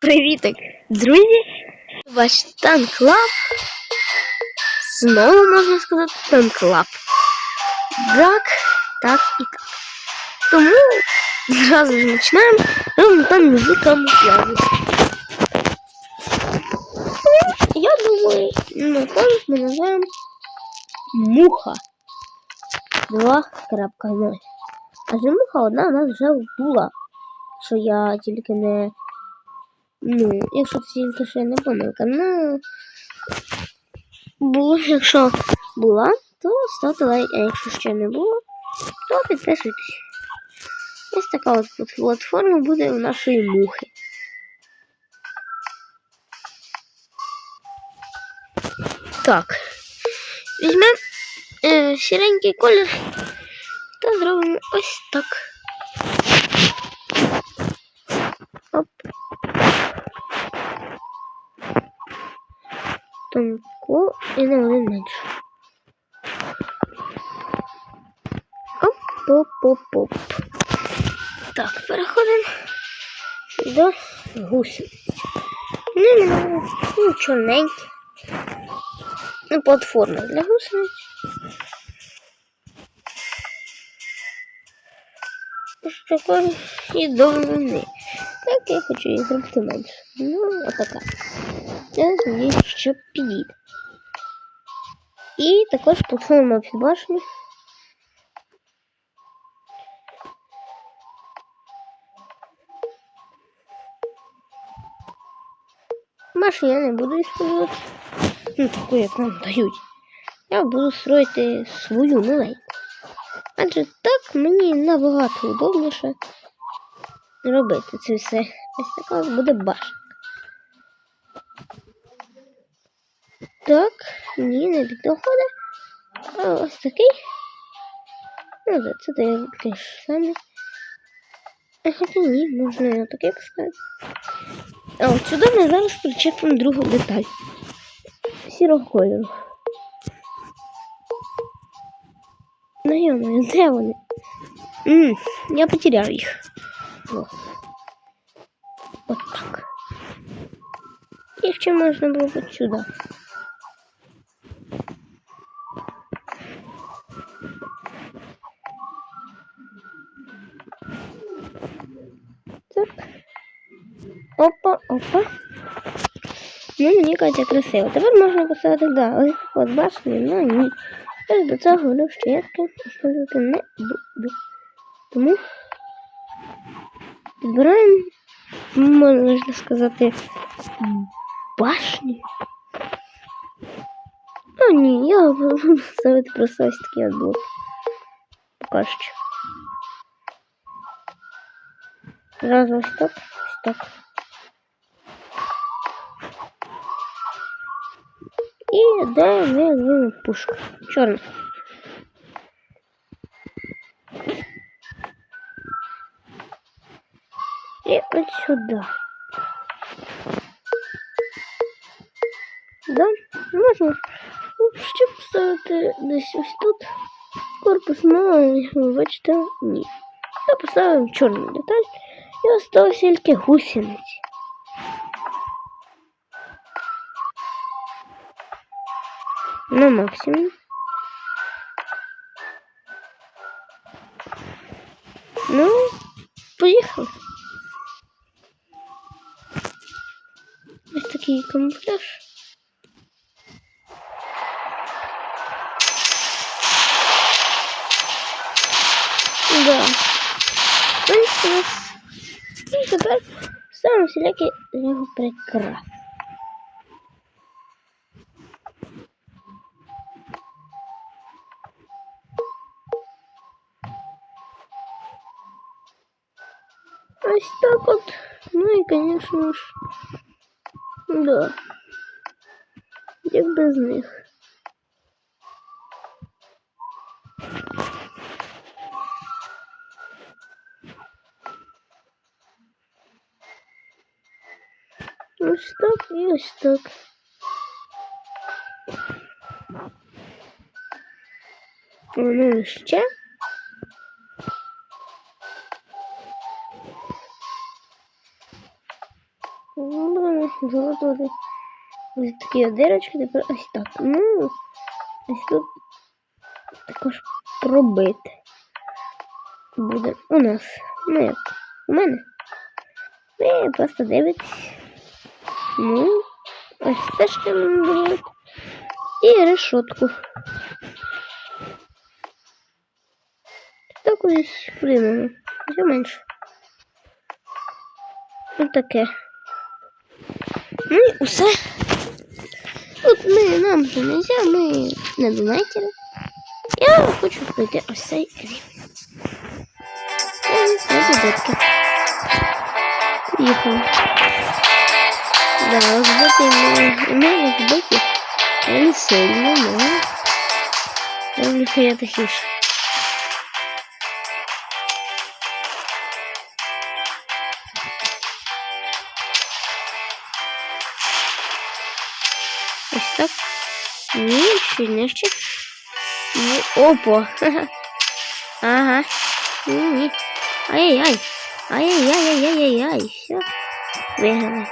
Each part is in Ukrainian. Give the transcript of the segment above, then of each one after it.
Привітик, друзі! Ваш танклаб. Знову можна сказати танклаб. Так, так і так. Тому зразу ж починаємо. Там музика камуфляжу. Я думаю, напевно, ми називаємо муха 2.0. А же муха одна у нас вже була. Що я тільки не. Ну, якщо це тільки ще не помилка. Ну. Було, якщо була, то ставте лайк, а якщо ще не було, то підписуйтесь. Ось така от платформа буде у нашої мухи. Так. Візьмемо е, сіренький колір та зробимо ось так. Тонко і на один менше. Оп-оп-оп-оп. Так, переходимо до гусениць. Ну, ну, чорненькі. Ну, платформа для гусениць. Ось такої і довжини. Так я хочу її зробити менше. Ну, отака. Надіюсь, що підійде. І також платформа під башню. Машу я не буду использовать. Ну, таку, як нам дають. Я буду строїти свою маленьку. Адже так мені набагато удобніше робити це все. Ось така буде башня. Так, ні, не піддоходить. А ось такий. Ну, да, це такий ж самий. А хоча ні, можна і отакий поставити. А от сюди ми зараз причепимо другу деталь. Сірого кольору. Ну йомаю, де вони? М, я потеряв їх. Вот. Вот так. Їх ще можна було от сюди. Так. Опа, опа. Ну, мені кажеться красиво. Тепер можна поставити, да, от башню, ну ні. Я ж до цього говорив, що я таке використовувати не буду. Тому підбираємо, можна сказати, башню. А ні, я буду ставити просто ось такі от блоки. Поки що. Зразу ось так, ось так. І де ми візьмемо пушку. Чорну. І от сюди. Да, можна. Ну, ще поставити десь ось тут. Корпус мало, ви бачите, ні. Я поставив чорну деталь і осталось тільки гусениці. на максимум. Ну, поїхали. Ось такий камуфляж. Да. Тепер ставимо всілякі його прикраси. Ось так вот. Ну и, конечно ж, да. Як без них. Так і так. Ну ще. Залатувати ось такі дирочки, тепер ось так. Ну, ось тут також пробити. Буде у нас. Ну як? У мене. Ви просто дивитесь. Ну, ось це ще нам робити. І решетку. Так ось приймемо. Ще менше. Ось таке. Ну і усе. Тут ми, нам не можна, ми не донатери. Я хочу пройти ось цей рівень. Ось це дитки. Поїхали. Да, розбити ми, ми розбиті. Не сильно, но... Там ніхуя тихіше. Ось так. Ні, ще нижче. Ні, опа. Ага. Ні, ні. Ай-яй-яй. Ай-яй-яй-яй-яй-яй. Все. Виграли.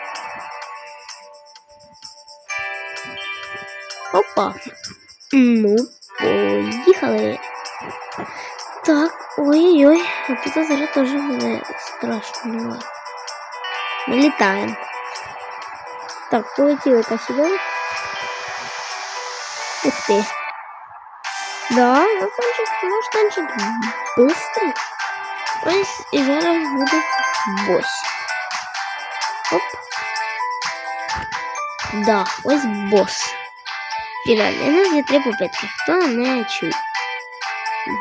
Опа. Ну, поїхали. Так, ой-ой-ой. А тут зараз теж буде страшно. Ми літаємо. Так, полетіли-ка сюди. Ух ты. Да, ну танчик, наш танчик быстрый. Ось і зараз буде бос. Оп. Да, ось бос. Фінальний. У нас є три попитки. Хто не. Хоча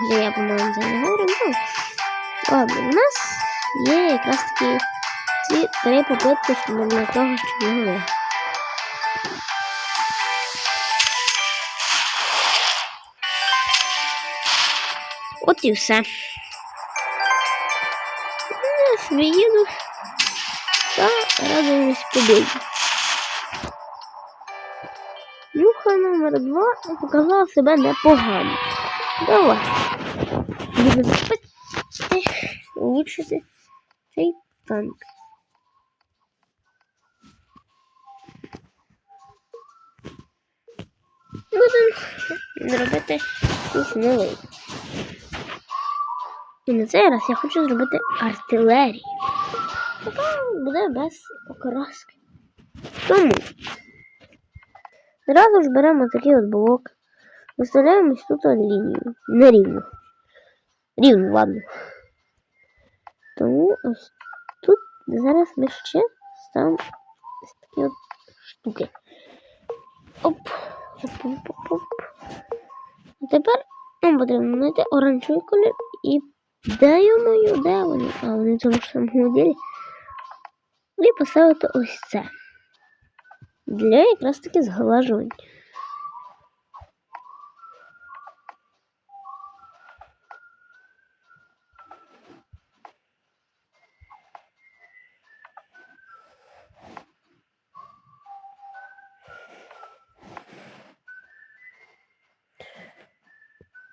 я, по-моєму, це не говорю, ну. Ладно, у нас є якраз таки ці три попитки для того, щоб його виграти. От і все. Я собі їду та радуюсь побіді. Номер два показала себе непогано. Давай. Запити, улучшити цей танк. Будемо робити якийсь новий. І на цей раз я хочу зробити артилерію. Така буде без окраски. Тому зразу ж беремо такий от блок, Виставляємось тут лінію. Не рівно. Рівно, ладно. Тому ось тут зараз ми ще ставимо такі от штуки. Оп, оп, оп, оп, оп. А тепер нам потрібно знайти оранжевий колір і де йому, де вони? А вони в цьому ж самому ділі. І поставити ось це. Для якраз таки зглажування.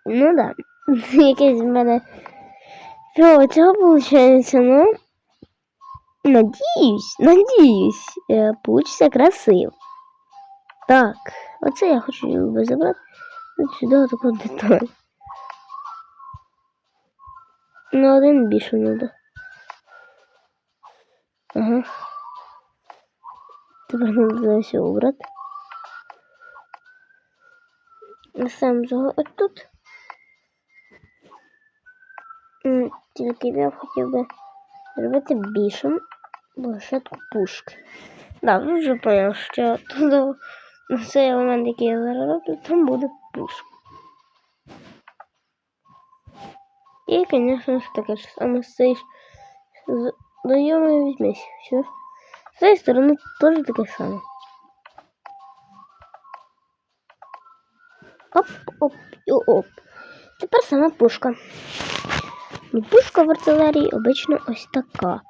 Ну да, якесь в мене цього виходить, ну? Надіюсь, надіюсь, е, получиться красиво. Так, оце я хочу би забрати. От сюди таку деталь. На один більше треба. Ага. Тепер треба все убрати. Сам цього ось тут. М, Тільки я б хотів би зробити більшим Площадку пушки. Да, ви вже поняв, що тут на цей елемент, який я зараз роблю, там буде пушка. І, звісно ж, таке ж саме з цієї знайомої візьмись. Все. З цієї сторони теж таке саме. Оп, оп і оп. Тепер сама пушка. Ну, пушка в артилерії обично ось така.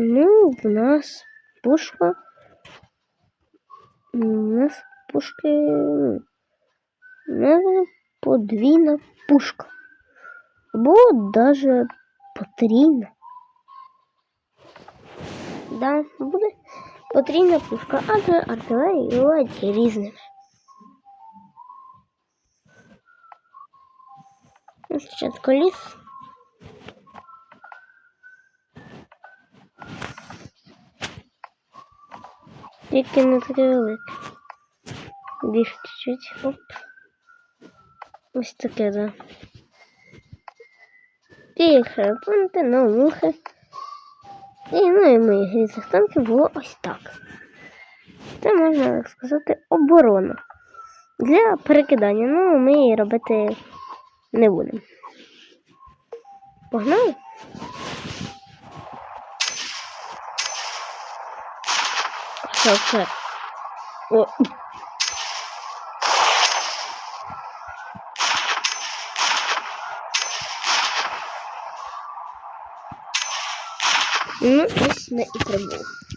Ну, в нас пушка. У нас пушки. Ну, нас подвійна пушка. Або даже потрійна. Да, буде потрійна пушка, а адже артилерії різними. Ну, Спочатку Тільки не таке велике. Більше чуть-чуть. Оп. Ось таке, да. І храпунти, наумухи. І ну і моїх різних танків було ось так. Це можна так сказати оборона. Для перекидання. Ну, ми її робити не будемо. Погнали? Це? О. Ну, не і прибув.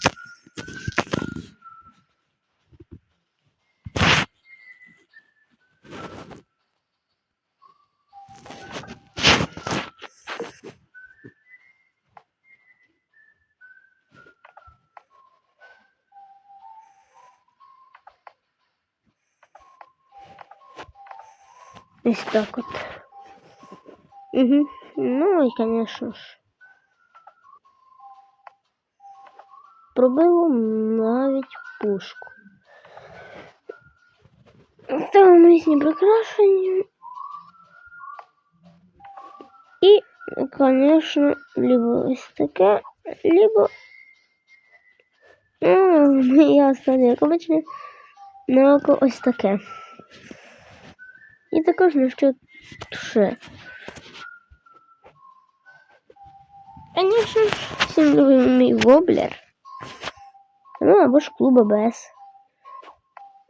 Ось так от. Угу. Ну і, конечно ж. Пробило навіть пушку. Ставимо різні прикрашення. І, конечно, либо ось таке, либо ну, я оставлю, як обично, на око ось таке. І також на що ще. Конечно, всім любимий воблер. Ну, або ж клуб АБС.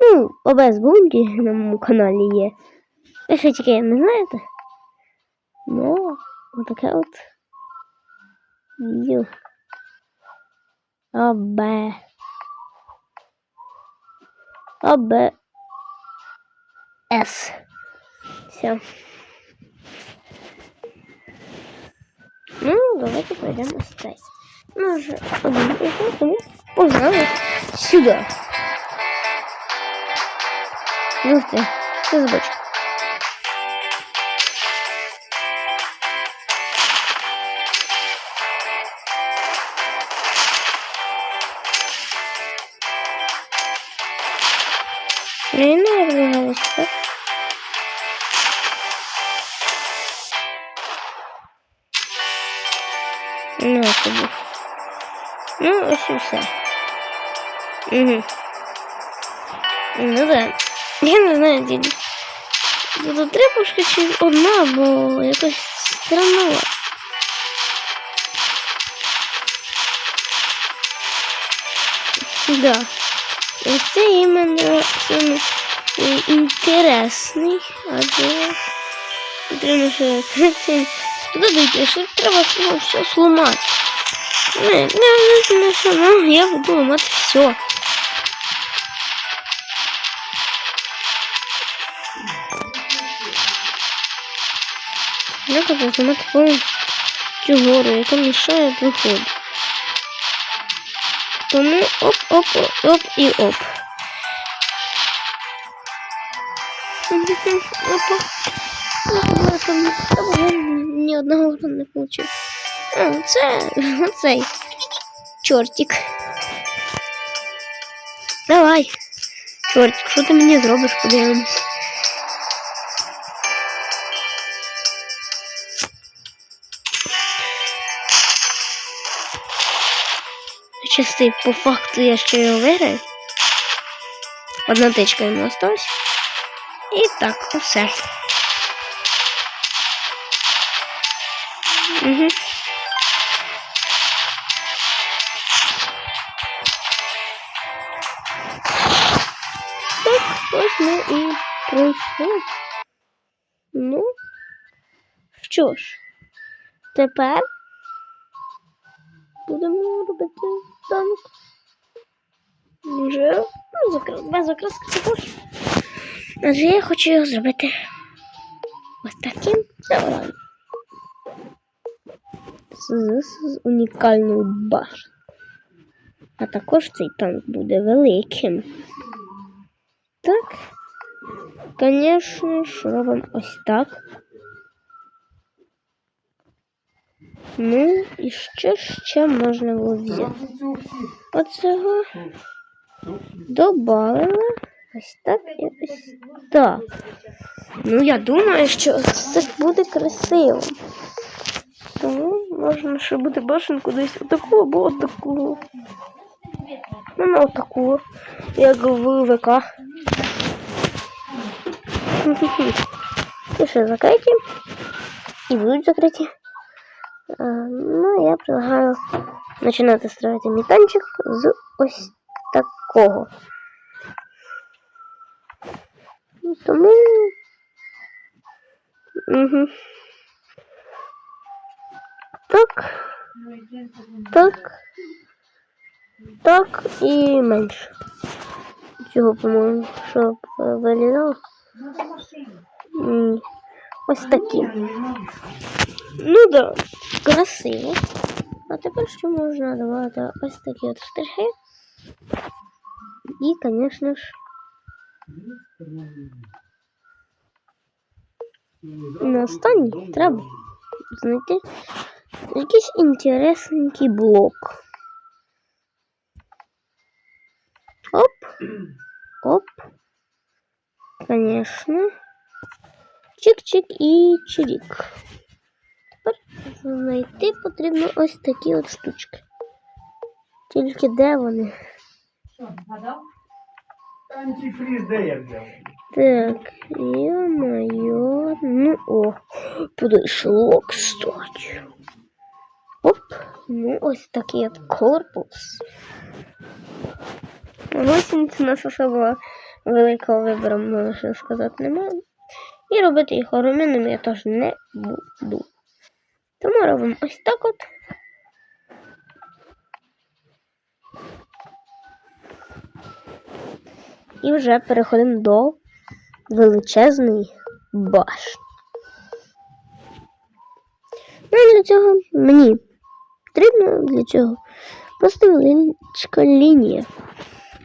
Ну, АБС Бунді на моєму каналі є. Ви ще тільки не знаєте? Ну, отаке от. Відео. АБ. АБ. С. Все. Ну, давайте пройдем ось цей. Ну, вже один пройшов, тому погнали сюди. Ну, ти, це збочка. Ну, Ну, тобі. Ну, ось і все. Угу. Ну да. Я не знаю, діді. Тут три пушки чи одна, бо якось странно. Да. Ось це іменно саме інтересний, адже потрібно туди дійти, що треба все, все сломати. Не, не, не, все, ну, я буду ломати все. Я хочу зламати повністю гору, яка мішає виходу. Тому оп, оп, оп і оп. Опа. Ну, там, там Ні одного не получив. А, це оцей чортик. Давай. Чортик, що ти мені зробиш, подивимось. Чистий, по факту я ще його виграю. Одна тичка йому осталась. І так, усе. Угу. Так, ось ми і пройшли. Ну, що ж, тепер будемо робити танк. Вже ну, закр... без окраски також. Адже я хочу його зробити ось таким. Давай. З, унікальною башнею. А також цей танк буде великим. Так, звісно ж, робимо ось так. Ну, і що ще можна було взяти? Оцього добавила ось так і ось так. Ну, я думаю, що це буде красиво. Можна ще буде башенку десь отаку або отаку. Ну, на отаку, як в ВК. І ще закриті. І будуть закриті. А, ну, я предлагаю починати строїти мій з ось такого. Ну, Тому. Угу. Так. Так. Так і менше. Цього, по-моєму, щоб е, вилізало. М, Ось такі. Ну да, красиво. А тепер що можна давати ось такі от штрихи. І, звісно ж, на останній треба знайти якийсь інтересненький блок. Оп. Оп. Конечно. Чик-чик і чирік. Тепер знайти потрібно ось такі от штучки. Тільки де вони? Що, згадав? Антифриз де я взяв? Так, ё-моё. Ну, о, подійшло, кстати. Оп, ну ось такий от корпус. Гусениць у нас особо великого вибору, можна сказати, немає. І робити їх румяними я теж не буду. Тому робимо ось так от. І вже переходимо до величезної башні. Ну і для цього мені потрібно для цього просто величка лінія.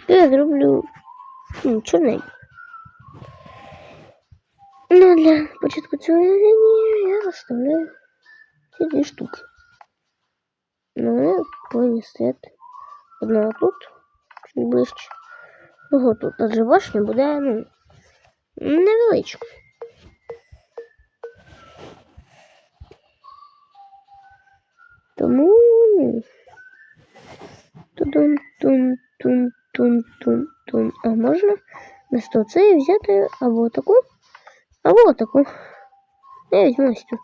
Я зроблю ну, чорненьку. Ну, для початку цієї лінії я розставляю ці дві штуки. Ну, повинні стояти одного тут, чуть ближче. Ого, тут адже башня буде, ну, невеличка. Тому ну, тудун тун тун тун тун тун. А можна вместо цієї взяти або таку, або таку. Я візьму ось цю.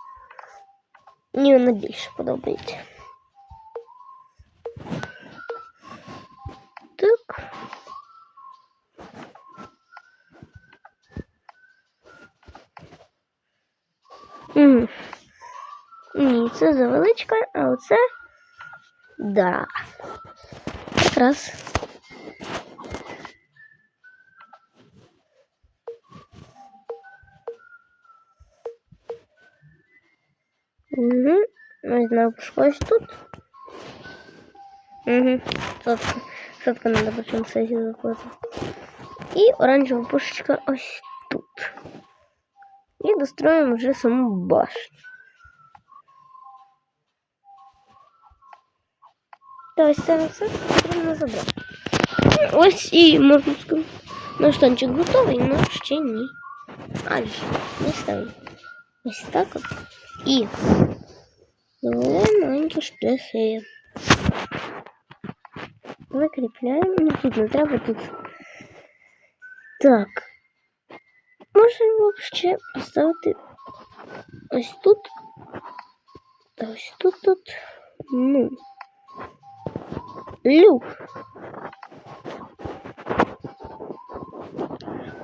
Мені вона більше подобається. Так. Угу. Ні, це завеличка, а Оце да. Якраз. Угу. Ось знову ось тут. Угу. Сотка. Сотка надо потім сесію заходити. І оранжева пушечка ось тут. І достроїмо вже саму башню. Та ось це все потрібно забрати. Ось і можна сказати. Наш танчик готовий, але ще ні. Аж не ставимо. Ось так от. І додаємо маленькі штрихи. Закріпляємо. Ну тут не треба тут. Так. Можемо ще поставити ось тут. Та ось тут тут. Ну. Люк.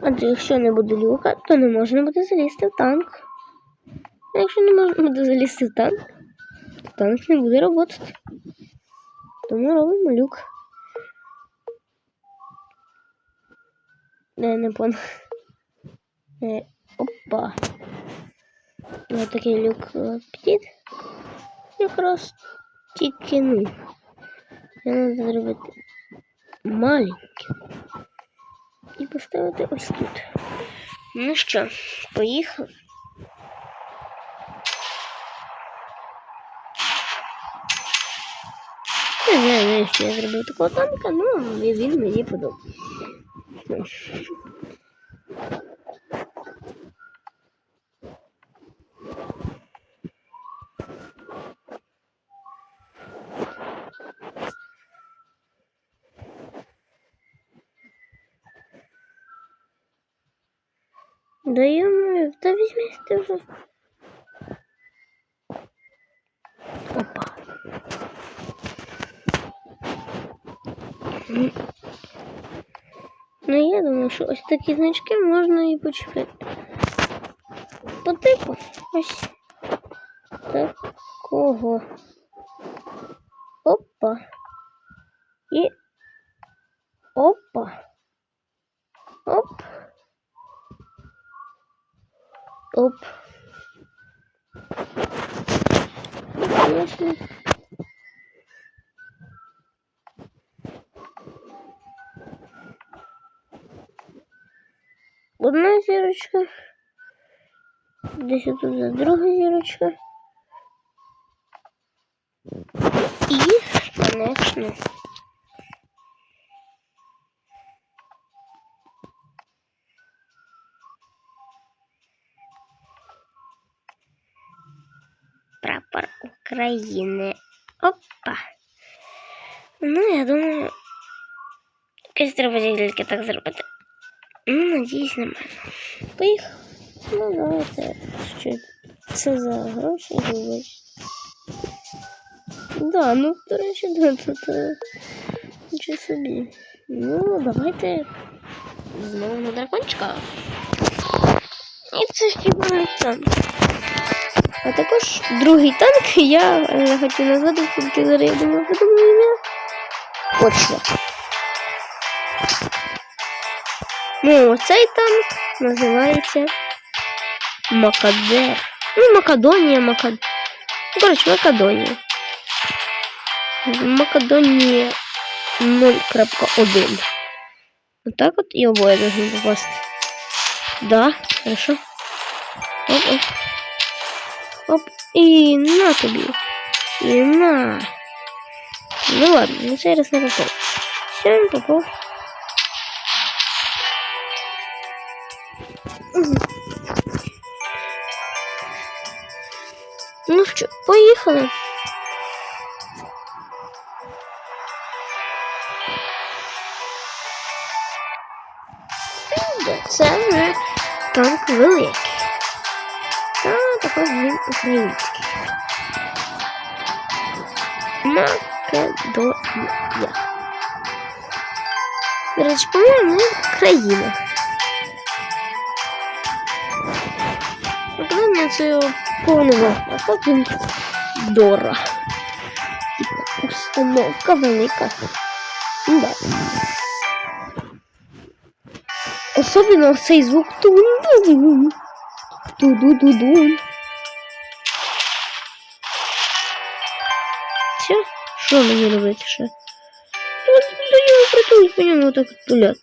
Адже якщо не буде люка, то не можна буде залізти в танк. А якщо не можна буде залізти в танк, то танк не буде працювати. Тому робимо люк. Не, не понял. Е, опа. Ось такий люк е, під. якраз тільки ну. Я треба зробити маленьке. І поставити ось тут. Ну що, поїхали. Не знаю, навіщо я зробив такого танка, ну він мені подобається. Да ё да візьмись ти вже. Опа. Ну, я думаю, що ось такі значки можна і почепити. По типу ось такого. Опа. І опа. Оп. Оп. Конечно. Одна зірочка. Десь тут за друга зірочка. І, конечно. прапор України. Опа. Ну, я думаю, якось треба тільки так зробити. Ну, надіюсь, нормально. Поїхав. Ну, давайте. Що це за гроші говорить? Да, ну, до речі, да, тут нічого собі. Ну, давайте знову на дракончика. І це фігурний танк. А також другий танк я е, хочу назвати, тільки зараз я думаю, подумаю ім'я. Що. Ну, цей танк називається Макадер. Ну, Макадонія, Макад... Ну, коротше, Макадонія. Макадонія 0.1. Отак от і обоє должны попасти. Да, хорошо. Оп, оп. Оп, і на тобі. І на. Ну ладно, ну цей раз не попав. Все, він попав. Ну що, поїхали. Це вже танк великий. Та також він український. Македонія. До речі, по-моєму, країна. Це повного, він Дора. Установка велика. Ну Да. Особливо цей звук тун-тун. Ту-ду-ду-ду. Все? Що мені робити ще? От до нього притулить, по ньому так от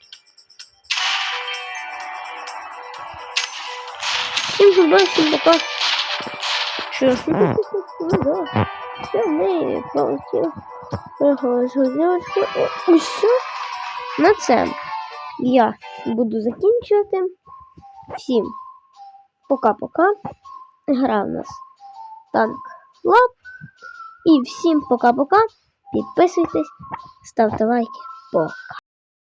Всім губа, всім пока. Що ж, ну, да. Все, ми полетіли. З дівчинку. І все. На це я буду закінчувати. Всім пока-пока. Гра в нас танк лап. І всім пока-пока. Підписуйтесь, ставте лайки. Пока.